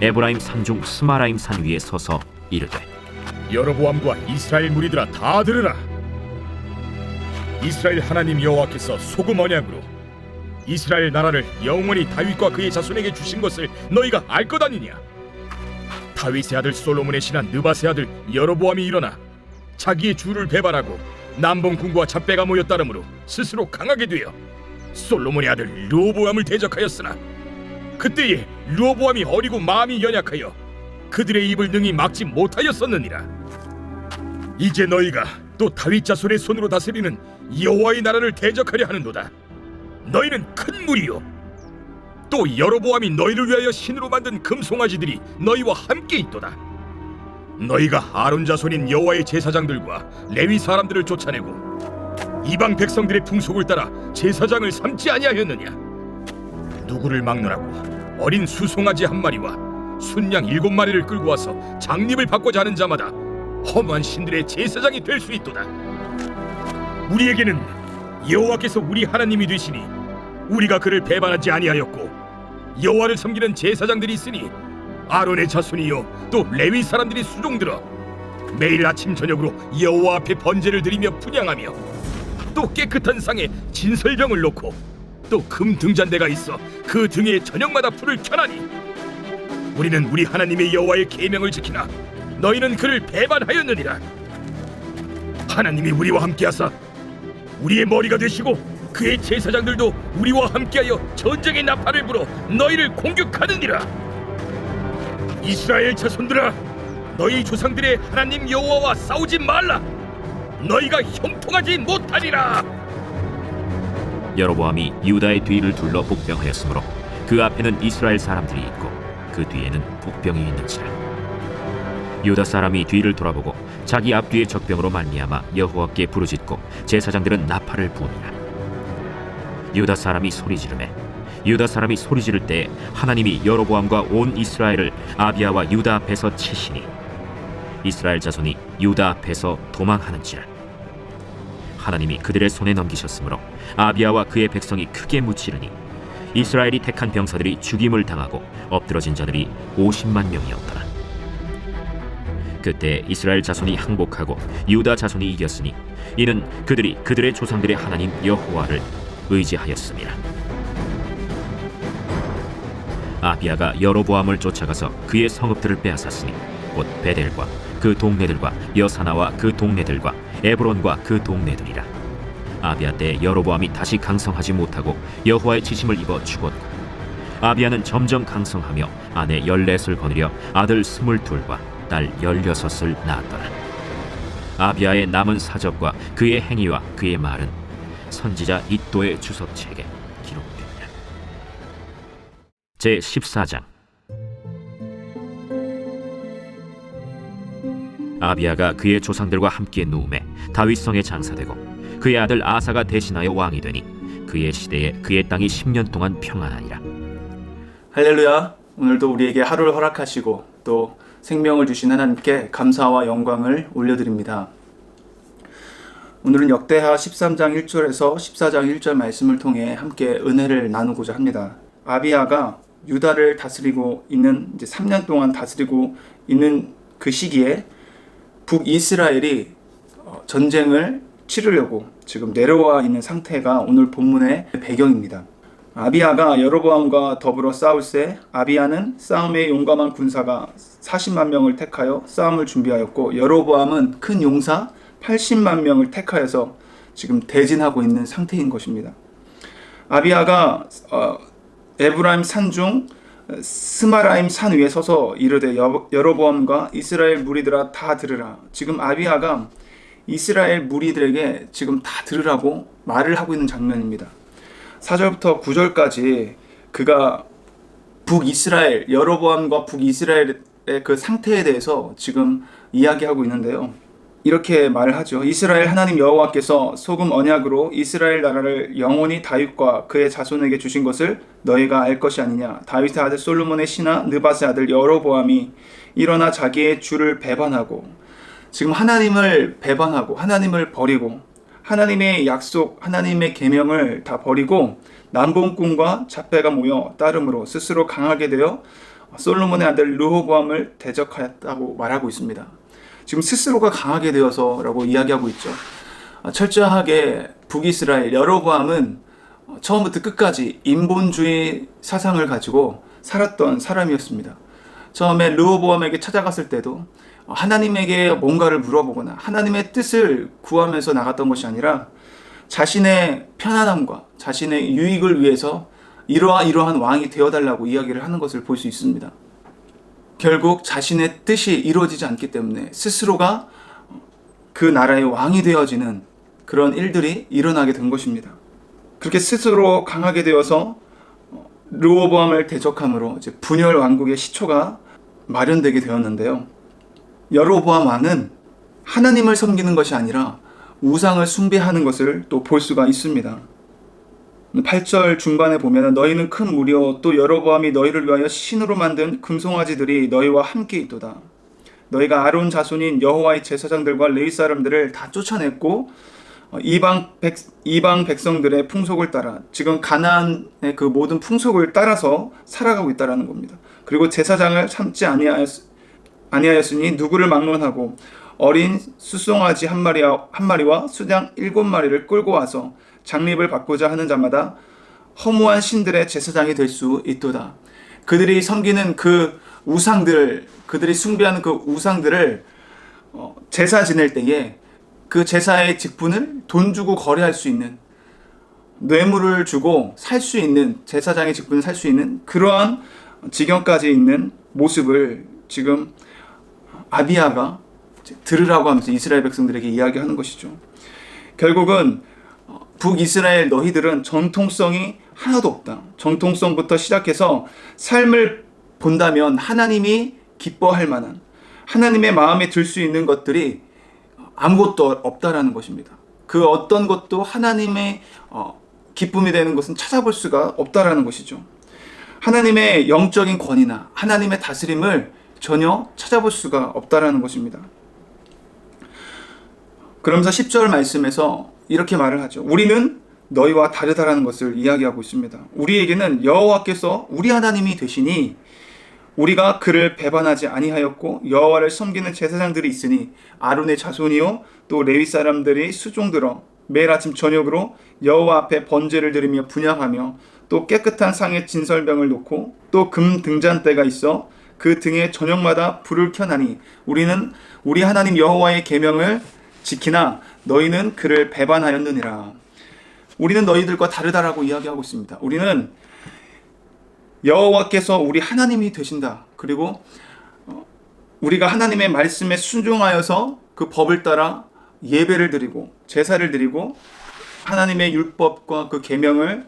에브라임 산중 스마라임 산 위에 서서 이르되 여로보암과 이스라엘 무리들아 다 들으라. 이스라엘 하나님 여호와께서 소금 언약으로 이스라엘 나라를 영원히 다윗과 그의 자손에게 주신 것을 너희가 알 것 아니냐? 다윗의 아들 솔로몬의 신한 느바의 아들 여로보암이 일어나 자기의 주를 배반하고 남봉 군과 잡배가 모여 따름으로 스스로 강하게 되어 솔로몬의 아들 르호보암을 대적하였으나 그때에 르호보암이 어리고 마음이 연약하여 그들의 입을 능히 막지 못하였었느니라. 이제 너희가 또 다윗 자손의 손으로 다스리는 여호와의 나라를 대적하려 하는도다. 너희는 큰 무리요. 또 여로보암이 너희를 위하여 신으로 만든 금송아지들이 너희와 함께 있도다. 너희가 아론 자손인 여호와의 제사장들과 레위 사람들을 쫓아내고 이방 백성들의 풍속을 따라 제사장을 삼지 아니하였느냐? 누구를 막느라고 어린 수송아지 한 마리와 순양 일곱 마리를 끌고 와서 장립을 받고자 하는 자마다 험한 신들의 제사장이 될 수 있도다. 우리에게는 여호와께서 우리 하나님이 되시니 우리가 그를 배반하지 아니하였고 여호와를 섬기는 제사장들이 있으니 아론의 자손이요 또 레위 사람들이 수종들어 매일 아침 저녁으로 여호와 앞에 번제를 드리며 분양하며 또 깨끗한 상에 진설병을 놓고 또 금 등잔대가 있어 그 등에 저녁마다 불을 켜나니. 우리는 우리 하나님의 여호와의 계명을 지키나 너희는 그를 배반하였느니라. 하나님이 우리와 함께하사 우리의 머리가 되시고 그의 제사장들도 우리와 함께하여 전쟁의 나팔을 불어 너희를 공격하느니라. 이스라엘 자손들아 너희 조상들의 하나님 여호와와 싸우지 말라. 너희가 형통하지 못하리라 여로보암이 유다의 뒤를 둘러 복병하였으므로 그 앞에는 이스라엘 사람들이 있고 그 뒤에는 복병이 있는지라. 유다 사람이 뒤를 돌아보고 자기 앞뒤의 적병으로 말미암아 여호와께 부르짖고 제사장들은 나팔을 부으니라. 유다 사람이 소리 지르매 유다 사람이 소리 지를 때 하나님이 여로보암과 온 이스라엘을 아비야와 유다 앞에서 치시니 이스라엘 자손이 유다 앞에서 도망하는지라 하나님이 그들의 손에 넘기셨으므로 아비야와 그의 백성이 크게 무찌르니 이스라엘이 택한 병사들이 죽임을 당하고 엎드러진 자들이 50만 명이었더라. 그때 이스라엘 자손이 항복하고 유다 자손이 이겼으니 이는 그들이 그들의 조상들의 하나님 여호와를 의지하였습니다. 아비야가 여로보암을 쫓아가서 그의 성읍들을 빼앗았으니 곧 베델과 그 동네들과 여사나와 그 동네들과 에브론과 그 동네들이라. 아비야 때 여로보암이 다시 강성하지 못하고 여호와의 지심을 입어 죽었고 아비야는 점점 강성하며 아내 열넷을 거느려 아들 스물둘과 딸 열여섯을 낳았더라. 아비야의 남은 사적과 그의 행위와 그의 말은 선지자 이도의 주석책에 기록됩니다. 제 14장 아비야가 그의 조상들과 함께 누움에 다윗성에 장사되고 그의 아들 아사가 대신하여 왕이 되니 그의 시대에 그의 땅이 10년 동안 평안하니라. 할렐루야. 오늘도 우리에게 하루를 허락하시고 또 생명을 주신 하나님께 감사와 영광을 올려드립니다. 오늘은 역대하 13장 1절에서 14장 1절 말씀을 통해 함께 은혜를 나누고자 합니다. 아비야가 유다를 다스리고 있는 이제 3년 동안 다스리고 있는 그 시기에 북이스라엘이 어, 전쟁을 치르려고 지금 내려와 있는 상태가 오늘 본문의 배경입니다. 아비야가 여로보암과 더불어 싸울새 아비야는 싸움에 용감한 군사가 40만 명을 택하여 싸움을 준비하였고 여로보암은 큰 용사 80만 명을 택하여서 지금 대진하고 있는 상태인 것입니다. 아비야가 어, 에브라임 산중 스마라임 산 위에 서서 이르되 여- 여로보암과 이스라엘 무리들아 다 들으라. 지금 아비야가 이스라엘 무리들에게 지금 다 들으라고 말을 하고 있는 장면입니다. 4절부터 9절까지 그가 북이스라엘 여로보암과 북이스라엘의 그 상태에 대해서 지금 이야기하고 있는데요. 이렇게 말을 하죠. 이스라엘 하나님 여호와께서 소금 언약으로 이스라엘 나라를 영원히 다윗과 그의 자손에게 주신 것을 너희가 알 것이 아니냐. 다윗의 아들 솔로몬의 신하 느바스의 아들 여로보암이 일어나 자기의 주를 배반하고 지금 하나님을 배반하고 하나님을 버리고 하나님의 약속, 하나님의 계명을 다 버리고 남봉꾼과 잡배가 모여 따름으로 스스로 강하게 되어 솔로몬의 아들 르호보암을 대적하였다고 말하고 있습니다. 지금 스스로가 강하게 되어서라고 이야기하고 있죠. 아, 철저하게 북이스라엘 여로보암은 처음부터 끝까지 인본주의 사상을 가지고 살았던 사람이었습니다. 처음에 르호보암에게 찾아갔을 때도 하나님에게 뭔가를 물어보거나 하나님의 뜻을 구하면서 나갔던 것이 아니라 자신의 편안함과 자신의 유익을 위해서 이러한 이러한 왕이 되어달라고 이야기를 하는 것을 볼 수 있습니다. 결국 자신의 뜻이 이루어지지 않기 때문에 스스로가 그 나라의 왕이 되어지는 그런 일들이 일어나게 된 것입니다. 그렇게 스스로 강하게 되어서 르호보암을 대적함으로 이제 분열 왕국의 시초가 마련되게 되었는데요. 여로보암 왕은 하나님을 섬기는 것이 아니라 우상을 숭배하는 것을 또 볼 수가 있습니다. 8절 중반에 보면 너희는 큰 무리요 또 여로보암이 너희를 위하여 신으로 만든 금송아지들이 너희와 함께 있도다. 너희가 아론 자손인 여호와의 제사장들과 레위 사람들을 다 쫓아냈고 어, 이방 백 이방 백성들의 풍속을 따라 지금 가나안의 그 모든 풍속을 따라서 살아가고 있다라는 겁니다. 그리고 제사장을 참지 아니하였 아니하였으니 누구를 막론하고 어린 수송아지 한 마리와 한 마리와 수장 일곱 마리를 끌고 와서 장립을 받고자 하는 자마다 허무한 신들의 제사장이 될 수 있도다. 그들이 섬기는 그 우상들, 그들이 숭배하는 그 우상들을 어, 제사 지낼 때에 그 제사의 직분을 돈 주고 거래할 수 있는 뇌물을 주고 살 수 있는 제사장의 직분을 살 수 있는 그러한 지경까지 있는 모습을 지금 아비아가 들으라고 하면서 이스라엘 백성들에게 이야기하는 것이죠. 결국은 북이스라엘 너희들은 전통성이 하나도 없다. 전통성부터 시작해서 삶을 본다면 하나님이 기뻐할 만한 하나님의 마음에 들 수 있는 것들이 아무것도 없다라는 것입니다. 그 어떤 것도 하나님의 어, 기쁨이 되는 것은 찾아볼 수가 없다라는 것이죠. 하나님의 영적인 권위나 하나님의 다스림을 전혀 찾아볼 수가 없다라는 것입니다. 그러면서 10절 말씀에서 이렇게 말을 하죠. 우리는 너희와 다르다라는 것을 이야기하고 있습니다. 우리에게는 여호와께서 우리 하나님이 되시니 우리가 그를 배반하지 아니하였고 여호와를 섬기는 제사장들이 있으니 아론의 자손이요 또 레위 사람들이 수종들어 매일 아침 저녁으로 여호와 앞에 번제를 드리며 분양하며 또 깨끗한 상에 진설병을 놓고 또 금 등잔대가 있어 그 등에 저녁마다 불을 켜나니 우리는 우리 하나님 여호와의 계명을 지키나 너희는 그를 배반하였느니라. 우리는 너희들과 다르다라고 이야기하고 있습니다. 우리는 여호와께서 우리 하나님이 되신다. 그리고 어, 우리가 하나님의 말씀에 순종하여서 그 법을 따라 예배를 드리고 제사를 드리고 하나님의 율법과 그 계명을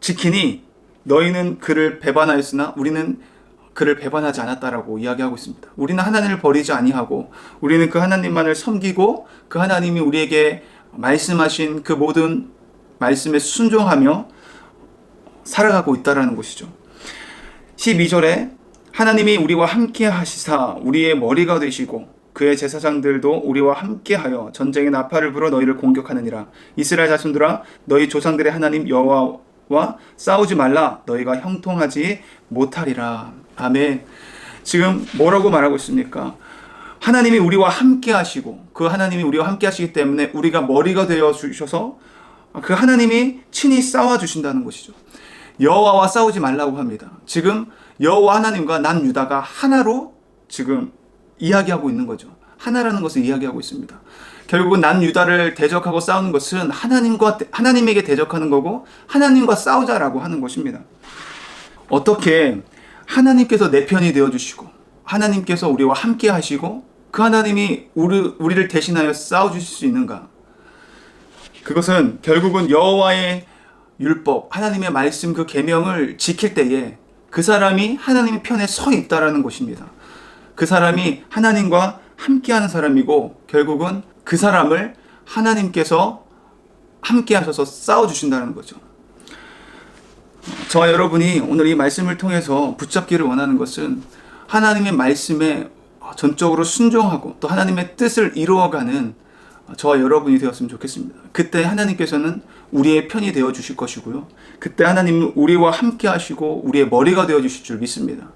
지키니 너희는 그를 배반하였으나 우리는 그를 배반하지 않았다라고 이야기하고 있습니다. 우리는 하나님을 버리지 아니하고 우리는 그 하나님만을 섬기고 그 하나님이 우리에게 말씀하신 그 모든 말씀에 순종하며 살아가고 있다라는 것이죠. 12절에 하나님이 우리와 함께 하시사 우리의 머리가 되시고 그의 제사장들도 우리와 함께하여 전쟁의 나팔을 불어 너희를 공격하느니라 이스라엘 자손들아 너희 조상들의 하나님 여호와 와 싸우지 말라 너희가 형통하지 못하리라 아멘 지금 뭐라고 말하고 있습니까? 하나님이 우리와 함께 하시고 그 하나님이 우리와 함께 하시기 때문에 우리가 머리가 되어 주셔서 그 하나님이 친히 싸워 주신다는 것이죠. 여호와와 싸우지 말라고 합니다. 지금 여호와 하나님과 난 유다가 하나로 지금 이야기하고 있는 거죠. 하나라는 것을 이야기하고 있습니다. 결국은 난 유다를 대적하고 싸우는 것은 하나님과 하나님에게 대적하는 거고 하나님과 싸우자라고 하는 것입니다. 어떻게 하나님께서 내 편이 되어 주시고 하나님께서 우리와 함께 하시고 그 하나님이 우리, 우리를 대신하여 싸워 주실 수 있는가? 그것은 결국은 여호와의 율법, 하나님의 말씀 그 계명을 지킬 때에 그 사람이 하나님의 편에 서 있다라는 것입니다. 그 사람이 하나님과 함께하는 사람이고 결국은 그 사람을 하나님께서 함께 하셔서 싸워 주신다는 거죠. 저와 여러분이 오늘 이 말씀을 통해서 붙잡기를 원하는 것은 하나님의 말씀에 전적으로 순종하고 또 하나님의 뜻을 이루어가는 저와 여러분이 되었으면 좋겠습니다. 그때 하나님께서는 우리의 편이 되어 주실 것이고요. 그때 하나님은 우리와 함께 하시고 우리의 머리가 되어 주실 줄 믿습니다.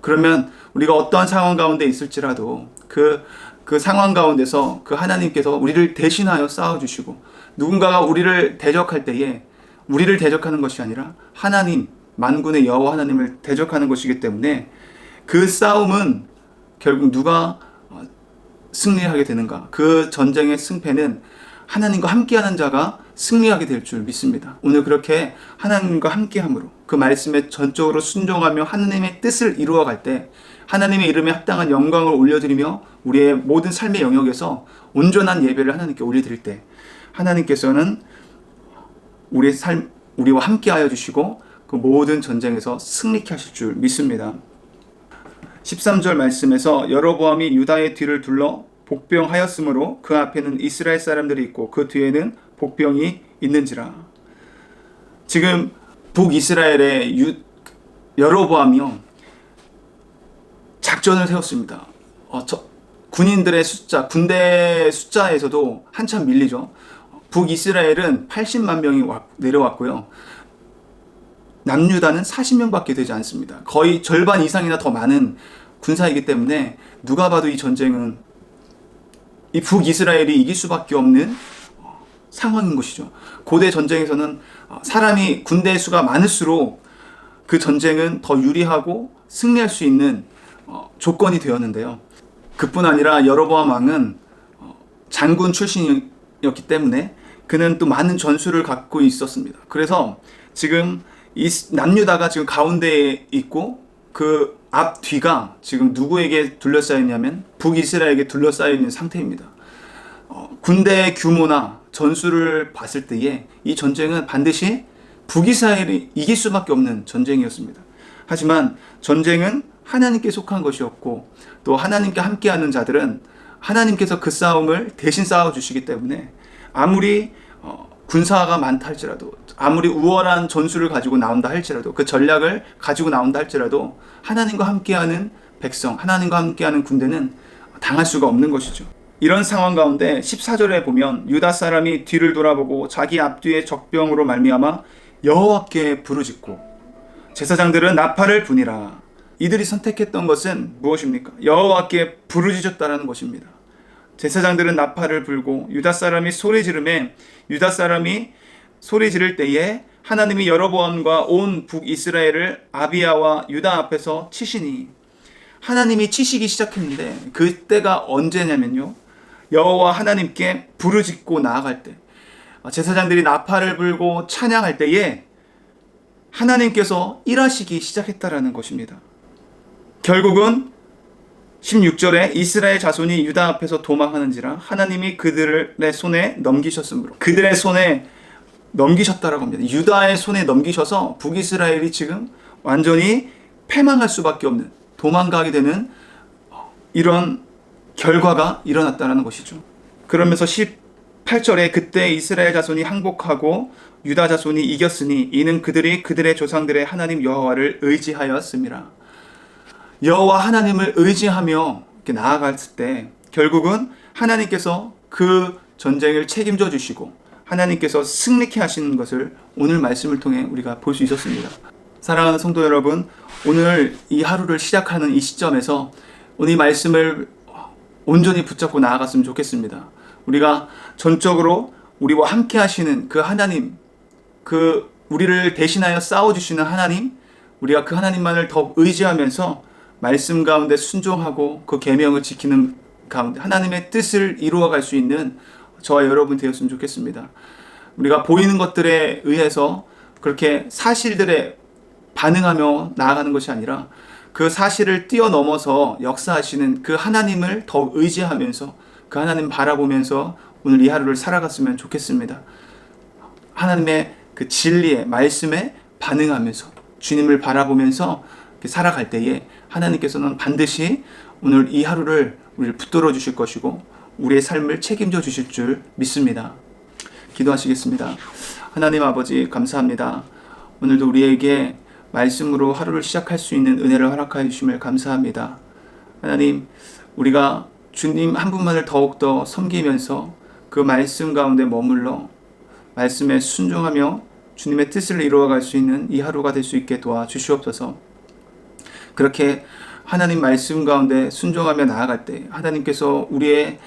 그러면 우리가 어떠한 상황 가운데 있을지라도 그, 그 상황 가운데서 그 하나님께서 우리를 대신하여 싸워주시고 누군가가 우리를 대적할 때에 우리를 대적하는 것이 아니라 하나님, 만군의 여호와 하나님을 대적하는 것이기 때문에 그 싸움은 결국 누가 어, 승리하게 되는가? 그 전쟁의 승패는 하나님과 함께하는 자가 승리하게 될 줄 믿습니다. 오늘 그렇게 하나님과 함께함으로 그 말씀에 전적으로 순종하며 하나님의 뜻을 이루어갈 때 하나님의 이름에 합당한 영광을 올려드리며 우리의 모든 삶의 영역에서 온전한 예배를 하나님께 올려드릴 때 하나님께서는 우리의 삶 우리와 함께하여 주시고 그 모든 전쟁에서 승리케 하실 줄 믿습니다. 13절 말씀에서 여로보암이 유다의 뒤를 둘러 복병하였으므로 그 앞에는 이스라엘 사람들이 있고 그 뒤에는 복병이 있는지라. 지금 북이스라엘의 유, 여로보암이요 작전을 세웠습니다. 어, 저, 군인들의 숫자, 군대 숫자에서도 한참 밀리죠. 북이스라엘은 80만 명이 와, 내려왔고요. 남유다는 40명밖에 되지 않습니다. 거의 절반 이상이나 더 많은 군사이기 때문에 누가 봐도 이 전쟁은 이 북이스라엘이 이길 수밖에 없는 어, 상황인 것이죠. 고대 전쟁에서는 어, 사람이 군대 수가 많을수록 그 전쟁은 더 유리하고 승리할 수 있는 어, 조건이 되었는데요. 그뿐 아니라 여로보암 왕은 장군 출신이었기 때문에 그는 또 많은 전술을 갖고 있었습니다. 그래서 지금 이 남유다가 지금 가운데에 있고 그 앞 뒤가 지금 누구에게 둘러싸여 있냐면 북이스라엘에게 둘러싸여 있는 상태입니다. 어, 군대의 규모나 전술을 봤을 때에 이 전쟁은 반드시 북이스라엘이 이길 수밖에 없는 전쟁이었습니다. 하지만 전쟁은 하나님께 속한 것이었고 또 하나님께 함께하는 자들은 하나님께서 그 싸움을 대신 싸워 주시기 때문에 아무리 어, 군사가 많다 할지라도 아무리 우월한 전술을 가지고 나온다 할지라도 그 전략을 가지고 나온다 할지라도 하나님과 함께하는 백성, 하나님과 함께하는 군대는 당할 수가 없는 것이죠. 이런 상황 가운데 14절에 보면 유다 사람이 뒤를 돌아보고 자기 앞뒤에 적병으로 말미암아 여호와께 부르짖고 제사장들은 나팔을 분이라 이들이 선택했던 것은 무엇입니까? 여호와께 부르짖었다라는 것입니다. 제사장들은 나팔을 불고 유다 사람이 소리 지르매 유다 사람이 소리 지를 때에 하나님이 여로보암과 온 북이스라엘을 아비야와 유다 앞에서 치시니 하나님이 치시기 시작했는데 그때가 언제냐면요. 여호와 하나님께 부르짖고 나아갈 때 제사장들이 나팔을 불고 찬양할 때에 하나님께서 일하시기 시작했다라는 것입니다. 결국은 16절에 이스라엘 자손이 유다 앞에서 도망하는지라 하나님이 그들의 손에 넘기셨으므로 그들의 손에 넘기셨다라고 합니다. 유다의 손에 넘기셔서 북이스라엘이 지금 완전히 패망할 수밖에 없는 도망가게 되는 이런 결과가 일어났다는 것이죠. 그러면서 18절에 그때 이스라엘 자손이 항복하고 유다 자손이 이겼으니 이는 그들이 그들의 조상들의 하나님 여호와를 의지하였습니다. 여호와 하나님을 의지하며 이렇게 나아갔을 때 결국은 하나님께서 그 전쟁을 책임져 주시고 하나님께서 승리케 하시는 것을 오늘 말씀을 통해 우리가 볼 수 있었습니다. 사랑하는 성도 여러분, 오늘 이 하루를 시작하는 이 시점에서 오늘 이 말씀을 온전히 붙잡고 나아갔으면 좋겠습니다. 우리가 전적으로 우리와 함께 하시는 그 하나님, 그 우리를 대신하여 싸워 주시는 하나님, 우리가 그 하나님만을 더욱 의지하면서 말씀 가운데 순종하고 그 계명을 지키는 가운데 하나님의 뜻을 이루어 갈 수 있는 저와 여러분 되었으면 좋겠습니다. 우리가 보이는 것들에 의해서 그렇게 사실들에 반응하며 나아가는 것이 아니라 그 사실을 뛰어넘어서 역사하시는 그 하나님을 더욱 의지하면서 그 하나님 바라보면서 오늘 이 하루를 살아갔으면 좋겠습니다. 하나님의 그 진리의 말씀에 반응하면서 주님을 바라보면서 살아갈 때에 하나님께서는 반드시 오늘 이 하루를 우리를 붙들어 주실 것이고 우리의 삶을 책임져 주실 줄 믿습니다. 기도하시겠습니다. 하나님 아버지 감사합니다. 오늘도 우리에게 말씀으로 하루를 시작할 수 있는 은혜를 허락하여 주심을 감사합니다. 하나님, 우리가 주님 한 분만을 더욱더 섬기면서 그 말씀 가운데 머물러 말씀에 순종하며 주님의 뜻을 이루어갈 수 있는 이 하루가 될 수 있게 도와 주시옵소서. 그렇게 하나님 말씀 가운데 순종하며 나아갈 때 하나님께서 우리의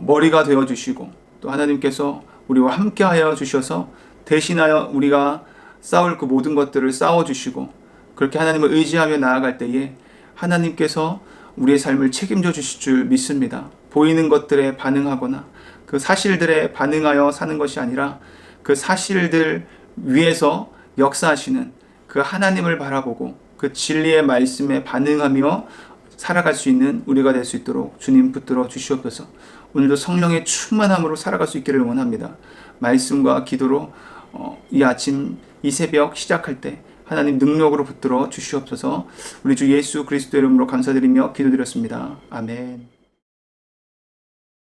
머리가 되어 주시고 또 하나님께서 우리와 함께하여 주셔서 대신하여 우리가 싸울 그 모든 것들을 싸워 주시고 그렇게 하나님을 의지하며 나아갈 때에 하나님께서 우리의 삶을 책임져 주실 줄 믿습니다. 보이는 것들에 반응하거나 그 사실들에 반응하여 사는 것이 아니라 그 사실들 위에서 역사하시는 그 하나님을 바라보고 그 진리의 말씀에 반응하며 살아갈 수 있는 우리가 될 수 있도록 주님 붙들어 주시옵소서. 오늘도 성령의 충만함으로 살아갈 수 있기를 원합니다. 말씀과 기도로 어, 이 아침 이 새벽 시작할 때 하나님 능력으로 붙들어 주시옵소서. 우리 주 예수 그리스도 이름으로 감사드리며 기도드렸습니다. 아멘.